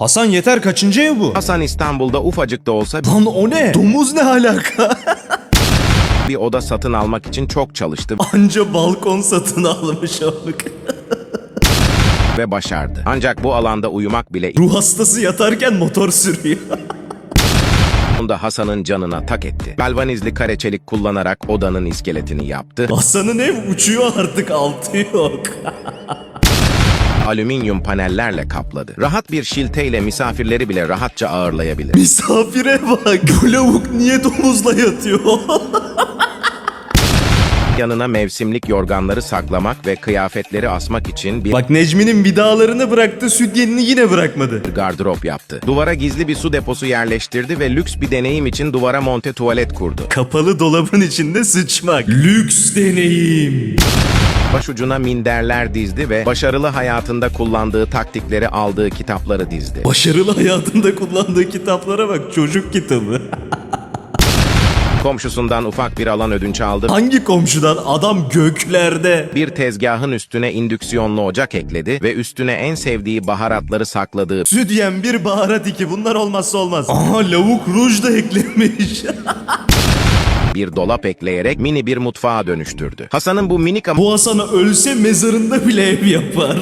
Hasan yeter kaçıncı ev bu? Hasan İstanbul'da ufacık da olsa Lan o ne? Domuz ne alaka? bir oda satın almak için çok çalıştı Anca balkon satın almış olduk. ve başardı. Ancak bu alanda uyumak bile Ruh hastası yatarken motor sürüyor. da Hasan'ın canına tak etti. Galvanizli kare çelik kullanarak odanın iskeletini yaptı. Hasan'ın ev uçuyor artık altı yok. Alüminyum panellerle kapladı. Rahat bir şilteyle misafirleri bile rahatça ağırlayabilir. Misafire bak. Bu lavuk niye domuzla yatıyor? Yanına mevsimlik yorganları saklamak ve kıyafetleri asmak için bir bak Necmi'nin vidalarını bıraktı sütyenini yine bırakmadı. gardırop yaptı. Duvara gizli bir su deposu yerleştirdi ve lüks bir deneyim için duvara monte tuvalet kurdu. Kapalı dolabın içinde sıçmak. Lüks deneyim. Başucuna minderler dizdi ve başarılı hayatında kullandığı taktikleri aldığı kitapları dizdi. Başarılı hayatında kullandığı kitaplara bak çocuk kitabı. Komşusundan ufak bir alan ödünç aldı. Hangi komşudan adam göklerde? Bir tezgahın üstüne indüksiyonlu ocak ekledi ve üstüne en sevdiği baharatları sakladığı Südyen bir baharat iki bunlar olmazsa olmaz. Aha lavuk ruj da eklemiş. bir dolap ekleyerek mini bir mutfağa dönüştürdü. Hasan'ın bu minik ama Bu Hasan'a ölse mezarında bile ev yapar.